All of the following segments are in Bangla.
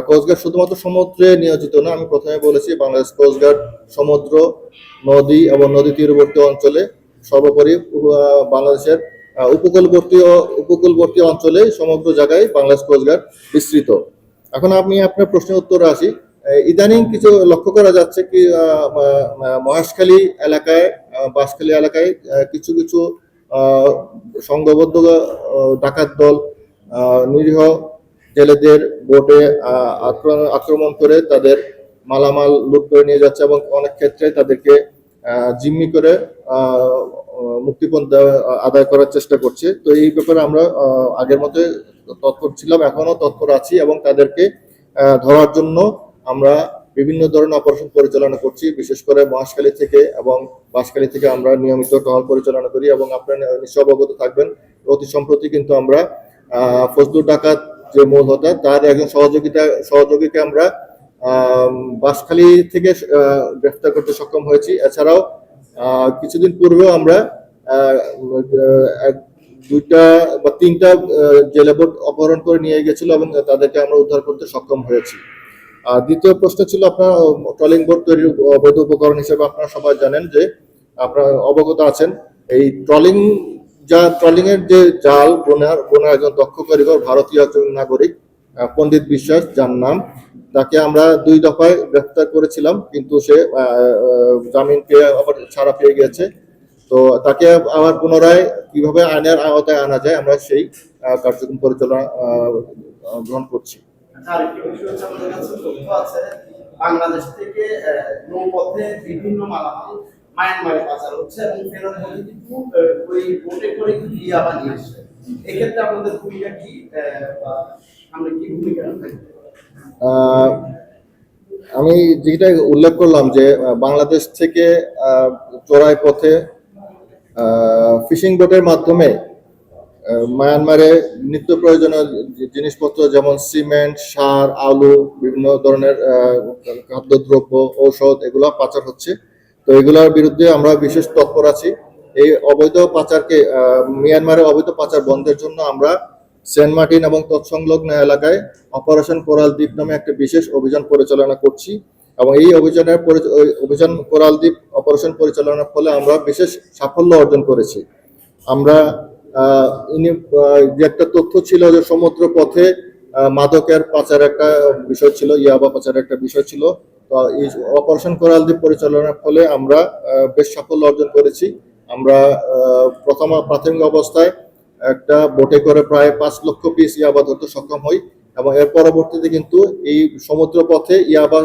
কোস্টগার্ড শুধুমাত্র সমুদ্রে নিয়োজিত না আমি প্রথমে বলেছি বাংলাদেশ কোস্টগার্ড সমুদ্র নদী এবং নদী তীরবর্তী অঞ্চলে সর্বোপরি বাংলাদেশের উপকূলবর্তী উপকূলবর্তী অঞ্চলে সমগ্র জায়গায় বাংলাদেশ কোস্টগার্ড বিস্তৃত। এখন আমি আপনার প্রশ্নের উত্তরে আসি। ইদানিং কিছু লক্ষ্য করা যাচ্ছে কি আহ, এলাকায় বাঁশখালী এলাকায় কিছু কিছু সংঘবদ্ধ ডাকাত দল নিরীহ জেলেদের বোটে আক্রমণ করে তাদের মালামাল লুট করে নিয়ে যাচ্ছে এবং অনেক ক্ষেত্রে তাদেরকে জিম্মি করে মুক্তিপণ আদায় করার চেষ্টা করছে। তো এই ব্যাপারে আমরা আগের মতো তৎপর ছিলাম, এখনও তৎপর আছি এবং তাদেরকে ধরার জন্য আমরা বিভিন্ন ধরনের অপারেশন পরিচালনা করছি, বিশেষ করে মহাশখালী থেকে এবং বাঁশখালী থেকে আমরা নিয়মিত টহল পরিচালনা করি এবং আপনারা নিশ্চয় অবগত থাকবেন। অতি সম্প্রতি কিন্তু আমরা ফজলুর ডাকাত যে মূল হোতা তার একজন সহযোগিতা সহযোগীকে আমরা আহ, বাঁশখালী থেকে গ্রেফতার করতে সক্ষম হয়েছি। এছাড়াও কিছুদিন পূর্বেও আমরা দুইটা বা তিনটা জেলে বোট অপহরণ করে নিয়ে গেছিল এবং তাদেরকে আমরা উদ্ধার করতে সক্ষম হয়েছি। আর দ্বিতীয় প্রশ্ন ছিল আপনার ট্রলিং বোট তৈরির অবৈধ উপকরণ হিসেবে আপনারা সবাই জানেন যে আপনারা অবগত আছেন এই ট্রলিং যা ট্রলিং এর যে জাল বোনার বোনার একজন দক্ষ কারিগর ভারতীয় একজন নাগরিক পণ্ডিত বিশ্বাস যার নাম তাকে আমরা দুই দফায় গ্রেফতার করেছিলাম কিন্তু সে জামিন পেয়ে আবার ছাড়া পেয়ে গেছে তো তাকে আবার পুনরায় কীভাবে আইনের আওতায় আনা যায় আমরা সেই কার্যক্রম পরিচালনা গ্রহণ করছি। আচ্ছা, বাংলাদেশ থেকে নৌপথে বিভিন্ন মালামাল মায়ানমারে পাচার হচ্ছে এবং কিন্তু ওই বোটে করে কিন্তু ইয়াবা নিয়ে আসছে। এক্ষেত্রে ভূমিকা কি আমরা কি ভূমিকা আমি যেটা উল্লেখ করলাম যে বাংলাদেশ থেকে চোরাই পথে ফিশিং বোটের মাধ্যমে মায়ানমারে নিত্য প্রয়োজনীয় জিনিসপত্র যেমন সিমেন্ট, সার, আলু, বিভিন্ন ধরনের খাদ্যদ্রব্য, ঔষধ, এগুলো পাচার হচ্ছে। তো এগুলোর বিরুদ্ধে আমরা বিশেষ তৎপর আছি। এই অবৈধ পাচারকে আহ, মিয়ানমারের অবৈধ পাচার বন্ধের জন্য আমরা সেন্ট মার্টিন এবং তৎসংলগ্ন এলাকায় অপারেশন কোরাল দ্বীপ নামে একটা বিশেষ অভিযান পরিচালনা করছি এবং এই অভিযানের অভিযান কোরাল দ্বীপ অপারেশন পরিচালনার ফলে আমরা বিশেষ সাফল্য অর্জন করেছি। আমরা যে একটা তথ্য ছিল যে সমুদ্র পথে মাদকের পাচার একটা বিষয় ছিল ইয়াবা পাচার একটা বিষয় ছিল এই অপারেশন কোরাল দ্বীপ পরিচালনার ফলে আমরা বেশ সাফল্য অর্জন করেছি। আমরা প্রথম প্রাথমিক অবস্থায় একটা বোটে করে প্রায় পাঁচ লক্ষ পিস ইয়াবা ধরতে সক্ষম হই এবং এর পরবর্তীতে কিন্তু এই সমুদ্র পথে ইয়াবা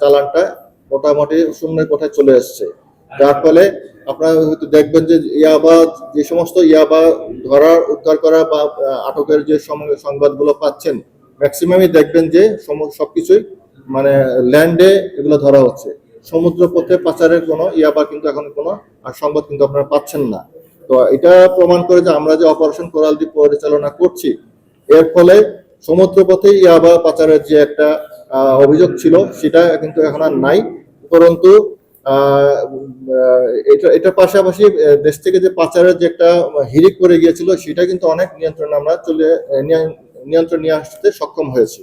চালানটা মোটামুটি শূন্যের কোঠায় চলে এসছে। যার ফলে আপনারা হয়তো দেখবেন যে ইয়াবা, যে সমস্ত ইয়াবা ধরার, উদ্ধার করা বা আটকের যে সংবাদগুলো পাচ্ছেন ম্যাক্সিমামই দেখবেন যে সবকিছুই মানে ল্যান্ডে এগুলো ধরা হচ্ছে। সমুদ্র পথে পাচারের কোনো ইয়াবা কিন্তু এখন কোনো আর সংবাদ কিন্তু আপনারা পাচ্ছেন না। তো এটা প্রমাণ করে যে আমরা যে অপারেশন কোরাল দ্বীপ পরিচালনা করছি, এর ফলে সমুদ্র পথে ইয়াবা পাচারের যে একটা অভিযোগ ছিল, সেটা কিন্তু এখন আর নাই। উপরন্তু এটা এটার পাশাপাশি দেশ থেকে যে পাচারের যে একটা হিরিক করে গিয়েছিল, সেটা কিন্তু অনেক নিয়ন্ত্রণ আমরা চলে, নিয়ন্ত্রণ নিয়ে আসতে সক্ষম হয়েছি।